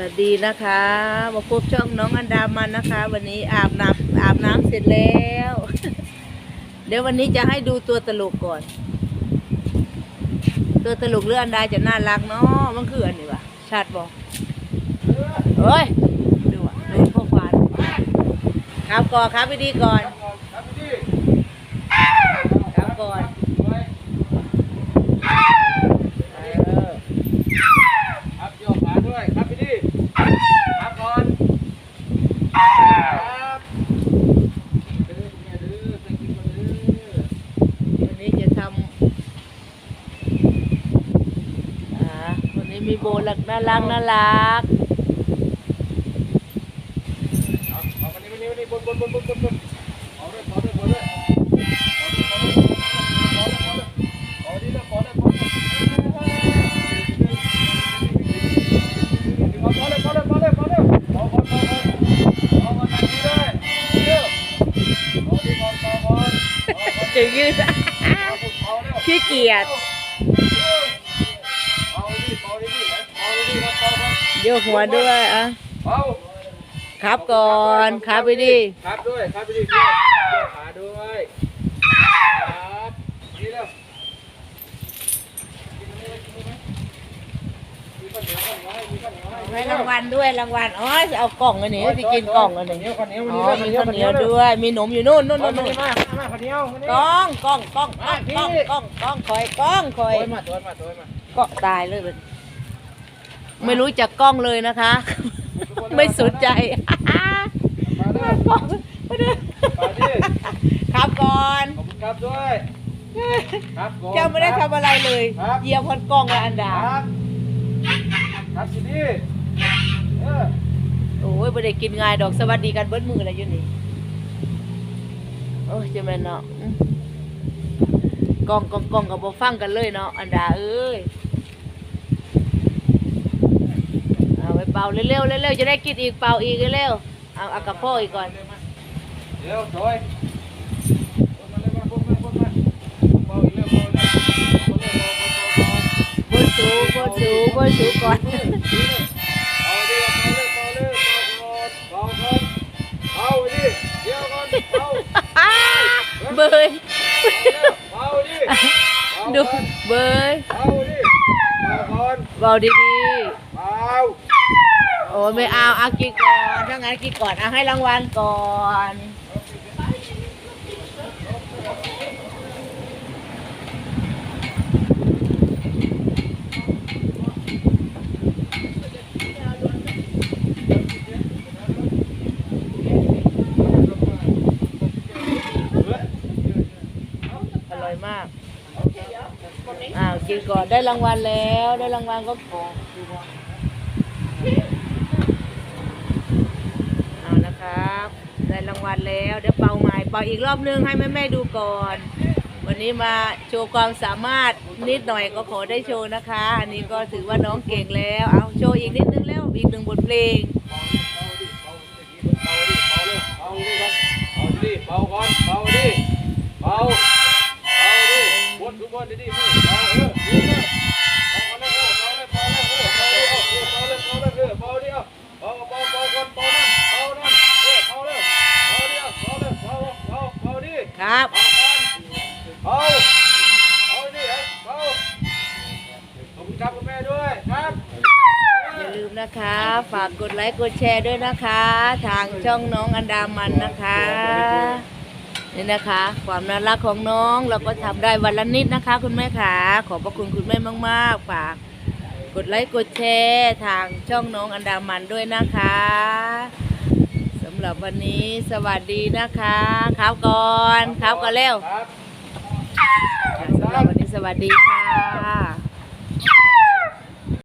วัสดีนะคะมาพบช่องน้องอันดามันนะคะ วันนี้อาบน้ำอาบน้ำเสร็จแล้ว เดี๋ยววันนี้จะให้ดูตัวตลกก่อน ตัวตลกเรื่องอันดาจะน่ารักเนาะมันคืออันนี้วะชาติบอกเฮ้ยดูอะดูพวกฟันครับก่อนครับไปดีก่อน ครับพี่ ครับก่อนเออ ครับโยกขาด้วยครับพี่ดีครับก่อนครับเด้อแม่เด้อใส่กินก่อนเด้อ วันนี้จะทำอ่า มีโบลักน่ารักน่ารักเอาเอาวันนี้วันนี้วันนี้บนบนบนบนบนบนเอาด้วยขอด้วยขอด้วยขอด้วยขอด้วยขอด้วยขอด้วยขอดีด้วยวยขอด้วยเอาเลยเอเลยขอเลยขอขอขอขอเอามาทางนี้ด้วยเร็วเอาดีก่อนขอก่อนเอาก่อนจะยืดขี้เกียจ โยกหัวด้วยอะเอาครับก่อนครับไปดิครับด้วยครับไปดิเพื่อนเพื่อนขาด้วยครับนี่เร็วมีข้าวเหนียวข้าวเหนียวให้มีข้าวเหนียวให้ให้รางวัลด้วยรางวัลอ๋อจะเอากล่องอันนี้ไปกินกล่องอันข้าวเหนีนี้ยวข้าวเหนียวอ๋อมีข้าวเหนียวด้วย มีหนมอยู่นู่นนู่นโอ้นู่ยนมานู่นมามาข้าวเหนียวข้าวเหนียวกล้องกล้องกล้องกล้องกล้องกล้องกล้องคอยกล้องคอยโอ้ยมาตัวมาตัวมาก็ตายเลยมัน ไม่รู้จักกล้องเลยนะคะ ไม่สนใจมาด้วยกล้องมาดิมาดิครับก่อนขอบคุณครับด้วยครับก่อนเจ้าไม่ได้ทำอะไรเลยเหยียบพันกล้องและอันดาครับครับสิดีเออโอ้ยไม่ได้กินง่ายดอกสวัสดีกันเบิดมืออะไรอยู่นี่โอ้ยจะแม่นเนาะอื้อกล้องกล้องกล้องกับบฟังกันเลยเนาะอันดาเอ้ยเอาไปเป่าเร็วๆเร็วๆจะได้กินอีกเป่าอีกเร็วๆเอาเอากับพ่ออีกก่อนเดี๋ยวจอยพ่นมาเลยมาพ่นมาพ่นมาเบาอีกแล้วเบาอีกแล้วพ่นเลยเบาเบาเบาเบาบนสูบนสูบนสูก่อนเอาดิเอาเลยเอาเลยเอาเลยเอาก่อนเอาดิเดี๋ยวก่อนเอาเบยเอาดิเอาดูก่อนเบยเอาดิเอาก่อนเบาดีเอาๆ โอ้ไม่เอาเอากินก่อนถ้างั้นกินก่อนเอาให้รางวัลก่อนอร่อยมากอ้าวกินก่อนได้รางวัลแล้ว ได้รางวัลก็ขอ ครับ ได้รางวัลแล้ว เดี๋ยวเป่าใหม่เป่าอีกรอบนึงให้แม่แม่ๆดูก่อน วันนี้มาโชว์ความสามารถนิดหน่อยก็ขอได้โชว์นะคะ อันนี้ก็ถือว่าน้องเก่งแล้ว เอาโชว์อีกนิดนึงแล้วอีกหนึ่งบทเพลงเบาดิเบาดิเบาดิครับเบาดิเบาก่อนเบาดิเบา นะคะ ฝากกดไลค์กดแชร์ด้วยนะคะ ทางช่องน้องอันดามันนะคะนี่นะคะ ความน่ารักของน้องเราก็ทำได้วันละนิดนะคะ คุณแม่ขาขอบพระคุณคุณแม่มาก ๆ ฝากกดไลค์กดแชร์ทางช่องน้องอันดามันด้วยนะคะสำหรับวันนี้สวัสดีนะคะครับก่อนครับก่อนเร็วครับสำหรับวันนี้สวัสดีค่ะ